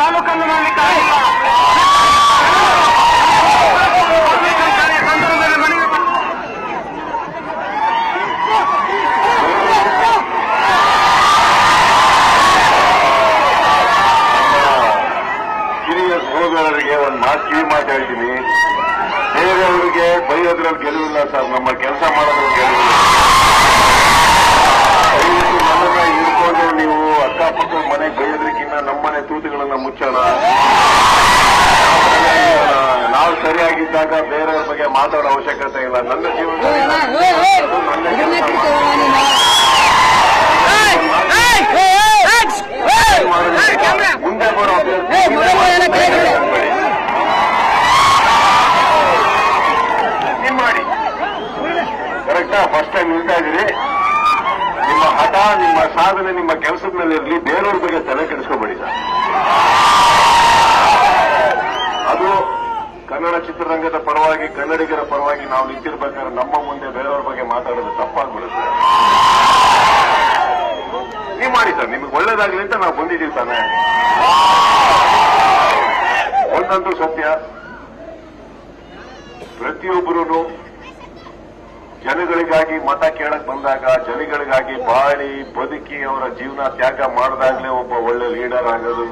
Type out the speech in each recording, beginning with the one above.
ತಾಲೂಕನ್ನು ಮಾಡಲಿಕ್ಕೆ ಹಿರಿಯ ಸಹೋದರರಿಗೆ ಒಂದು ಮಾತು ಕಿವಿ ಮಾತಾಡ್ತೀನಿ. ಬೇರೆಯವರಿಗೆ ಬೈಯೋದ್ರಲ್ಲಿ ಗೆಲುವಿಲ್ಲ ಸರ್. ನಮ್ಮ ಕೆಲಸ ಮಾಡೋದ್ರಲ್ಲಿ ಗೆಲುವಿಲ್ಲ. ಸರಿಯಾಗಿದ್ದಾಗ ಬೇರೆಯವ್ರ ಬಗ್ಗೆ ಮಾತಾಡೋ ಅವಶ್ಯಕತೆ ಇಲ್ಲ ನನ್ನ ಜೀವನದಲ್ಲಿ ಮುಂದೆ ಬರೋ ಮಾಡಿ ಕರೆಕ್ಟಾ ಫಸ್ಟ್ ಟೈಮ್ ನಿಲ್ತಾ ಇದ್ದೀರಿ ನಿಮ್ಮ ಹಠ ನಿಮ್ಮ ಸಾಧನೆ ನಿಮ್ಮ ಕೆಲಸದ ಮೇಲೆ ಇರಲಿ ಬೇರೆಯವ್ರ ಬಗ್ಗೆ ತಲೆ ಕೆಡಿಸ್ಕೋಬೇಡಿ ಸರ್ ಕನ್ನಡ ಚಿತ್ರರಂಗದ ಪರವಾಗಿ, ಕನ್ನಡಿಗರ ಪರವಾಗಿ ನಾವು ನಿಂತಿರ್ಬೇಕಾದ್ರೆ ನಮ್ಮ ಮುಂದೆ ಬೇರೆಯವ್ರ ಬಗ್ಗೆ ಮಾತಾಡೋದು ತಪ್ಪಾಗ್ಬಿಡುತ್ತೆ. ನೀವು ಮಾಡಿ ಸರ್, ನಿಮ್ಗೆ ಒಳ್ಳೇದಾಗ್ಲಿ ಅಂತ ನಾವು ಬಂದಿದ್ದೀವಿ ತಾನೆ. ಒಂದಂತೂ ಸತ್ಯ. ಪ್ರತಿಯೊಬ್ಬರೂ ಜನಗಳಿಗಾಗಿ ಮತ ಕೇಳಕ್ ಬಂದಾಗ, ಜನಗಳಿಗಾಗಿ ಬಾಳಿ ಬದುಕಿ ಅವರ ಜೀವನ ತ್ಯಾಗ ಮಾಡಿದಾಗಲೇ ಒಬ್ಬ ಒಳ್ಳೆ ಲೀಡರ್ ಆಗೋದು.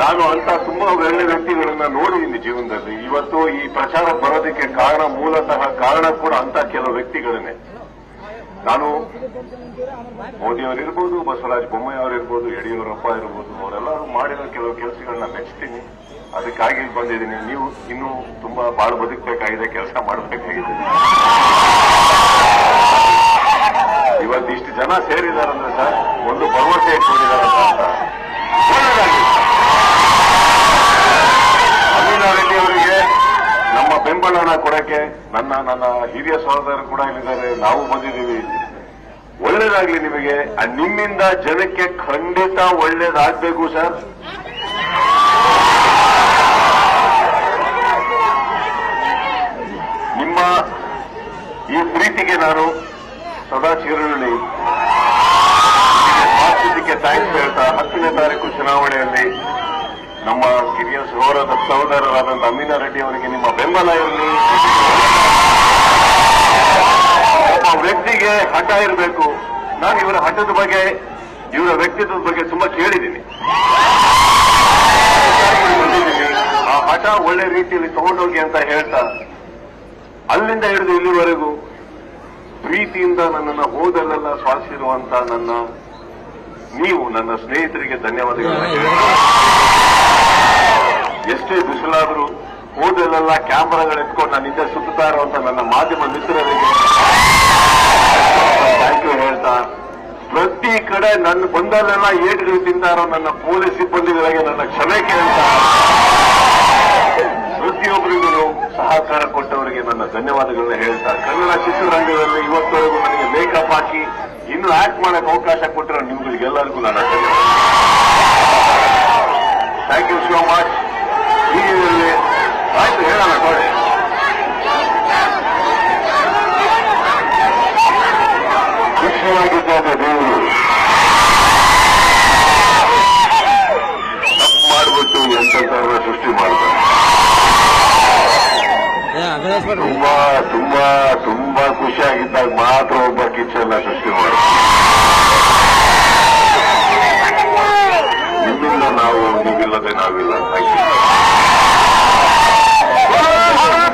ನಾನು ಅಂತ ತುಂಬಾ ಒಳ್ಳೆ ವ್ಯಕ್ತಿಗಳನ್ನ ನೋಡಿದ್ದೀನಿ ಜೀವನದಲ್ಲಿ. ಇವತ್ತು ಈ ಪ್ರಚಾರ ಬರೋದಕ್ಕೆ ಕಾರಣ ಮೂಲತಃ ಕಾರಣ ಕೂಡ ಅಂತ ಕೆಲವು ವ್ಯಕ್ತಿಗಳನ್ನೇ. ನಾನು ಮೋದಿ ಅವರಿರ್ಬೋದು, ಬಸವರಾಜ ಬೊಮ್ಮಾಯಿ ಅವರಿರ್ಬೋದು, ಯಡಿಯೂರಪ್ಪ ಇರ್ಬೋದು, ಅವರೆಲ್ಲರೂ ಮಾಡಿರೋ ಕೆಲವು ಕೆಲಸಗಳನ್ನ ಮೆಚ್ತೀನಿ. ಅದಕ್ಕಾಗಿ ಬಂದಿದ್ದೀನಿ. ನೀವು ಇನ್ನೂ ತುಂಬಾ ಬಾಳು ಬದುಕಬೇಕಾಗಿದೆ, ಕೆಲಸ ಮಾಡಬೇಕಾಗಿದೆ. ಇವತ್ತು ಇಷ್ಟು ಜನ ಸೇರಿದಾರಂದ್ರೆ ಸರ್ ಒಂದು ಭರವಸೆ ಇಟ್ಕೊಂಡಿದಾರಂತ ಅಂತ ಒಳ್ಳೆದಾಗ್ಲಿ. ಅಮೀನಾ ರೆಡ್ಡಿ ಅವರಿಗೆ ಬೆಂಬಲನ ಕೊಡಕ್ಕೆ ನನ್ನ ನನ್ನ ಹಿರಿಯ ಸಹೋದರರು ಕೂಡ ಇಲ್ಲಿದ್ದಾರೆ. ನಾವು ಬಂದಿದ್ದೀವಿ. ಒಳ್ಳೇದಾಗ್ಲಿ ನಿಮಗೆ. ನಿಮ್ಮಿಂದ ಜನಕ್ಕೆ ಖಂಡಿತ ಒಳ್ಳೇದಾಗಬೇಕು, ಸರ್. ನಿಮ್ಮ ಈ ಪ್ರೀತಿಗೆ ನಾನು ಸದಾ ಚಿರಋಣಿ. ನಮ್ಮ ಹಿರಿಯ ಸಹೋದರ ಸಹೋದರರಾದಂಥ ಅಮೀನಾ ರೆಡ್ಡಿ ಅವರಿಗೆ ನಿಮ್ಮ ಬೆಂಬಲ ಇರಲಿ. ಒಬ್ಬ ವ್ಯಕ್ತಿಗೆ ಹಠ ಇರಬೇಕು. ನಾನು ಇವರ ಹಠದ ಬಗ್ಗೆ, ಇವರ ವ್ಯಕ್ತಿತ್ವದ ಬಗ್ಗೆ ತುಂಬಾ ಕೇಳಿದ್ದೀನಿ. ಆ ಹಠ ಒಳ್ಳೆ ರೀತಿಯಲ್ಲಿ ತಗೊಂಡೋಗಿ ಅಂತ ಹೇಳ್ತಾ, ಅಲ್ಲಿಂದ ಹಿಡಿದು ಇಲ್ಲಿವರೆಗೂ ಪ್ರೀತಿಯಿಂದ ನನ್ನನ್ನು ಹೋದಲ್ಲೆಲ್ಲ ಸ್ವಾಸಿರುವಂತ ನನ್ನ, ನೀವು ನನ್ನ ಸ್ನೇಹಿತರಿಗೆ ಧನ್ಯವಾದಗಳು. ಎಷ್ಟೇ ಬಿಸಿಲಾದ್ರೂ ಹೋದಲ್ಲೆಲ್ಲ ಕ್ಯಾಮ್ರಾಗಳು ಎತ್ಕೊಂಡು ನಾನು ಹಿಂದೆ ಸುತ್ತಾ ಇರುವಂತ ನನ್ನ ಮಾಧ್ಯಮ ಮಿತ್ರರಿಗೆ ಥ್ಯಾಂಕ್ ಯು ಹೇಳ್ತಾ, ಪ್ರತಿ ಕಡೆ ನನ್ನ ಬಂದಲ್ಲೆಲ್ಲ ಏಟುಗಳು ತಿಂತಾರೋ ನನ್ನ ಪೊಲೀಸ್ ಸಿಬ್ಬಂದಿಗಳಿಗೆ ನನ್ನ ಕ್ಷಮೆ ಕೇಳ್ತಾ, ಪ್ರತಿಯೊಬ್ಬರಿಗೂ ಸಹಕಾರ ಕೊಟ್ಟವರಿಗೆ ನನ್ನ ಧನ್ಯವಾದಗಳನ್ನ ಹೇಳ್ತಾ, ಕನ್ನಡ ಚಿತ್ರರಂಗದಲ್ಲಿ ಇವತ್ತವರೆಗೂ ನನಗೆ ಮೇಕಪ್ ಹಾಕಿ ಇನ್ನು ಆಕ್ಟ್ ಮಾಡಕ್ಕೆ ಅವಕಾಶ ಕೊಟ್ಟಿರೋ ನಿಮ್ಗಳಿಗೆಲ್ಲರಿಗೂ ನನ್ನ ಧನ್ಯವಾದ ಥ್ಯಾಂಕ್ ಯು ಸೋ ಮಚ್ ಈಗಿನಲ್ಲಿ ಆಯ್ತು ಮಾಡಿಬಿಟ್ಟು ಸೃಷ್ಟಿ ಮಾಡ್ತಾರೆ ತುಂಬಾ ತುಂಬಾ ತುಂಬಾ ಖುಷಿಯಾಗಿದ್ದಾಗ ಮಾತ್ರ ಒಬ್ಬ ಕಿಚ್ಚನ್ನ ಸೃಷ್ಟಿ ಮಾಡ್ತಾರೆ